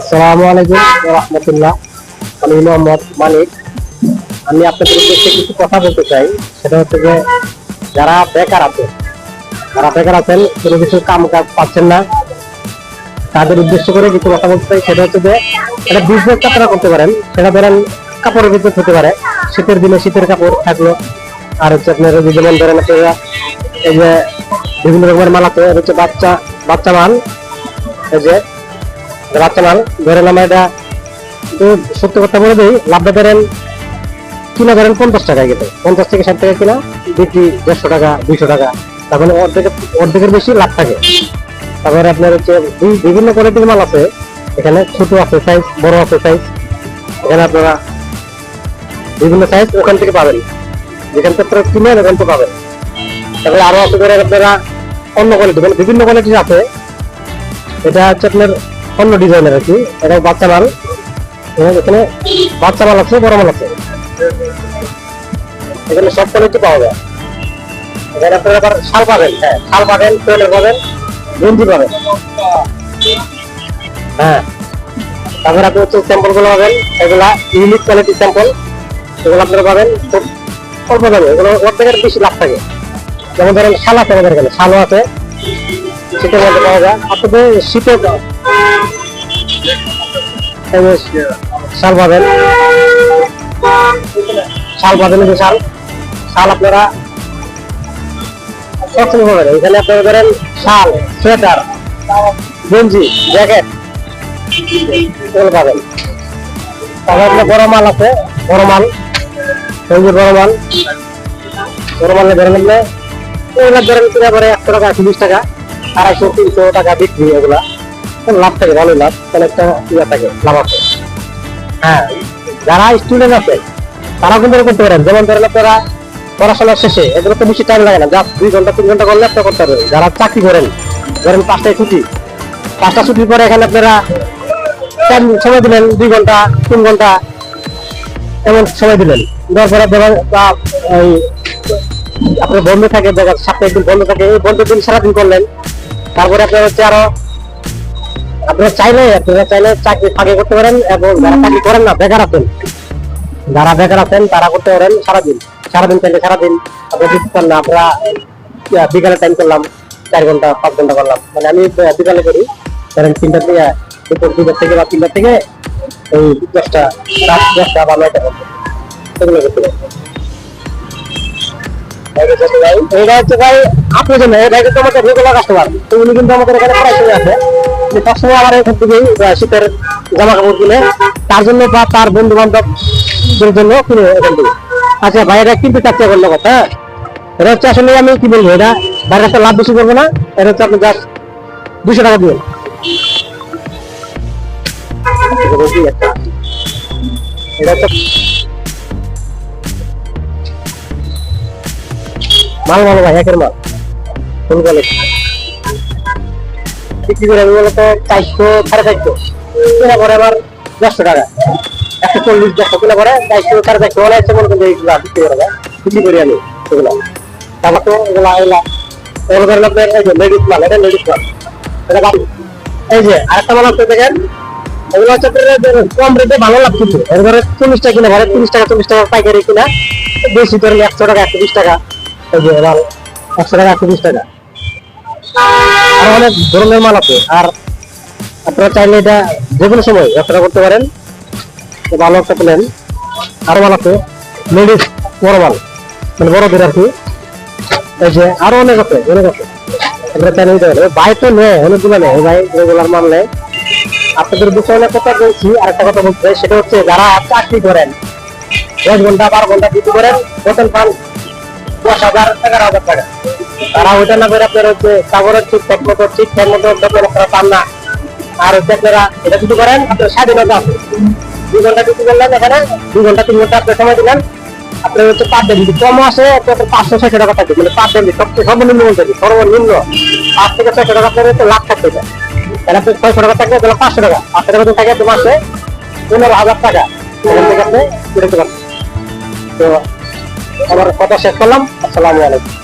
আসসালামু আলাইকুম রহমতুল্লাহ আমি মোহাম্মদ মানিক। আমি আপনাদের উদ্দেশ্যে কিছু কথা বলতে চাই। সেটা হচ্ছে যে, যারা বেকার আছে যারা বেকার আছেন, কোনো কিছু কাম কাজ পাচ্ছেন না, তাদের উদ্দেশ্য করে কিছু কথা বলতে চাই। সেটা হচ্ছে যে, একটা বিজনেস আপনারা করতে পারেন। সেটা ধরেন কাপড়ের বিজনেস হতে পারে। শীতের দিনে শীতের কাপড় থাকল। আর হচ্ছে আপনার যেমন ধরেন আপনারা এই যে বিভিন্ন রকমের মাল আছে। এটা হচ্ছে বাচ্চা বাচ্চা মাল। এই যে মাল ধরে নাম এটা সত্য কথা বলে দিই, লাভটা ধরেন, কিনা ধরেন পঞ্চাশ টাকায় গেছে পঞ্চাশ থেকে ষাট টাকা কিনা, বিক্রি দেড়শো টাকা, দুইশো টাকা। তারপরে অর্ধেকের অর্ধেকের বেশি লাভ থাকে। তারপরে আপনার হচ্ছে বিভিন্ন কোয়ালিটির মাল আছে। এখানে ছোট আছে সাইজ বড় আছে সাইজ এখানে আপনারা বিভিন্ন সাইজ ওখান থেকে পাবেন। যেখান থেকে আপনারা কিনেন, ওখান থেকে পাবেন। তারপরে আরও আছে ধরেন আপনারা অন্য কোয়ালিটি মানে বিভিন্ন কোয়ালিটির আছে। এটা হচ্ছে আপনার অন্য ডিজাইনের আর কি। এটা বাচ্চা মাল এখানে- এখানে বাচ্চা মাল আছে, বড় মাল আছে। এখানে সব কোয়ালিটি পাওয়া যায়। এখানে আপনার আবার শাল পাবেন হ্যাঁ শাল পাবেন সোয়েটার পাবেন, গেঞ্জি পাবেন। হ্যাঁ তারপরে আপনি হচ্ছে স্যাম্পলগুলো পাবেন, এগুলা ইউনিক কোয়ালিটি স্যাম্পল, এগুলো আপনারা পাবেন খুব অল্প দামে, এগুলো অর্ধেকের বেশি লাভ থাকে। যেমন ধরেন শাল আছে আমাদের এখানে, শালও আছে। শীতের মধ্যে পাওয়া যায়। আপনাদের শীতের শাল পাবেন শাল পাবেন যে শাল। শাল আপনারা সবসময় পাবেন। এখানে আপনারা ধরেন শাল, সোয়েটার, গেঞ্জি, জ্যাকেট, এগুলো পাবেন। তারপর আপনার বড় মাল আছে, বড় মাল এই বড় মাল। বড় মাল ধরেন আপনি, এগুলো ধরেন কিনা পরে একশো টাকা বিশ টাকা। আড়াইশো, তিনশো টাকা বিক্রি এগুলা। লাভ থাকে? ভালো লাভ। অনেকটা ইয়ে থাকে, লাভ আছে। হ্যাঁ যারা স্টুডেন্ট আছে তারা কিন্তু করতে পারেন। যেমন ধরেন আপনারা পড়াশোনা শেষে এগুলো তো বেশি টাইম লাগে না। জাস্ট দুই ঘণ্টা, তিন ঘণ্টা করলে আপনারা করতে পারবেন। যারা চাকরি করেন, ধরেন পাঁচটায় ছুটি, পাঁচটা ছুটির পরে এখানে আপনারা টাইম সময় দিলেন, দুই ঘণ্টা, তিন ঘণ্টা, এমন সময় দিলেন। দেওয়ার পরে ধরেন আপনার বন্ধ থাকে, দেখা সপ্তাহে একদিন বন্ধ থাকে, এই বন্ধ দিন সারাদিন করলেন। তারপরে আপনার হচ্ছে আরও, আপনারা চাইলে আপনারা চাইলে চাকরি ফাঁকে করতে পারেন এবং যারা চাকরি করেন না, বেকার আছেন। যারা বেকার আছেন, তারা করতে পারেন সারাদিন। সারাদিন চাইলে সারাদিন আপনি দিতে পারেন না আমরা বিকালে টাইম করলাম, চার ঘণ্টা, পাঁচ ঘণ্টা করলাম। মানে আমি বিকালে করি। ধরেন তিনটা থেকে, দুপুর দুটার থেকে বা তিনটার থেকে ওই দশটা, রাত দশটা বা নয়টা সেগুলো করতে পারেন এটা হচ্ছে ভাই আপনার জন্য এটা কিন্তু আমাদের রেগুলার কাস্টমার তো উনি কিন্তু আমাদের এখানে প্রায় সময় আছে। যে সবসময় আমার এখান থেকেই শীতের জামা কাপড় কিনে, তার জন্য বা তার বন্ধু বান্ধব জন্য কিনে এখান থেকে। আচ্ছা ভাই, এটা কিন্তু চাচ্ছে করল কথা হ্যাঁ? এটা হচ্ছে আসলে আমি কি বলব, এটা বাইরে একটা লাভ বেশি করব না, এটা হচ্ছে আপনি জাস্ট দুশো টাকা দিবেন। এটা হচ্ছে মাল ভালো ভাই, একের মাল। ফুল কোয়ালিটি বিক্রি করে আমি মূলত চারশো, সাড়ে চারশো। কেনা করে আমার দেড়শো টাকা। একশো চল্লিশ দেড়শো কিনা করে চারশো, সাড়ে চারশো। অনেক আছে মনে কিন্তু এইগুলা বিক্রি করে দেয় বিক্রি করি আমি এগুলা। তারপর তো এগুলা এগুলা এগুলো ধরেন এই যে লেডিস মাল, এটা লেডিস মাল। এটা। এই যে আরেকটা মাল আছে, দেখেন। এগুলো হচ্ছে কম রেটে ভালো লাভ এর ধরে চল্লিশ টাকা কিনা ভাড়া তিরিশ টাকা, চল্লিশ টাকা পাইকারি কিনা। বেশি ধরেন একশো টাকা, একশো বিশ টাকা। মাল আর অনেক ধরনের মাল আছে। আর আপনারা চাইলে এটা যে কোনো সময় ব্যবসা করতে পারেন। ভালো একটা প্ল্যান আরও মাল আছে। লেডিস বড় মাল। মানে বড়দের আর কি। এই যে আরও অনেক আছে অনেক আছে। আপনারা চাইলে নিতে পারেন। ভাই তো নেয়, অনেকগুলো নেয়। ভাই রেগুলার মাল নেয়। আপনাদের বিষয়ে অনেক কথা বলছি। আর একটা কথা বলতে সেটা হচ্ছে যারা চাকরি করেন, দশ ঘণ্টা, বারো ঘণ্টা ডিউটি করেন বেতন পান দশ হাজার এগারো হাজার টাকা তারা ওইটা না করে আপনার হচ্ছে কাগজের ঠিকঠাক মতো ঠিকঠাক মতো বেতন আপনারা পান না। আর হচ্ছে আপনারা, এটা যদি করেন, আপনার স্বাধীনতা আছে দুই ঘণ্টা ডিউটি করলেন এখানে, দুই ঘণ্টা, তিন ঘণ্টা আপনার সময় দিলেন, আপনার হচ্ছে পার ডে যদি কম আসে আপনার পাঁচশো, ছয়শো টাকা থাকবে। মানে পার ডে সবচেয়ে সর্বনিম্ন বলতে সর্বনিম্ন পাঁচ থেকে ছয়শো টাকা আপনার হচ্ছে লাখ থাকতে যায় তাহলে আপনি ছয়শো টাকা থাকবে, তাহলে পাঁচশো টাকা। পাঁচশো টাকা থাকে মাসে পনেরো হাজার টাকা। এখান থেকে আপনি বেরোতে পারবেন। তো আমার কথা শেষ করলাম। আসসালামু আলাইকুম।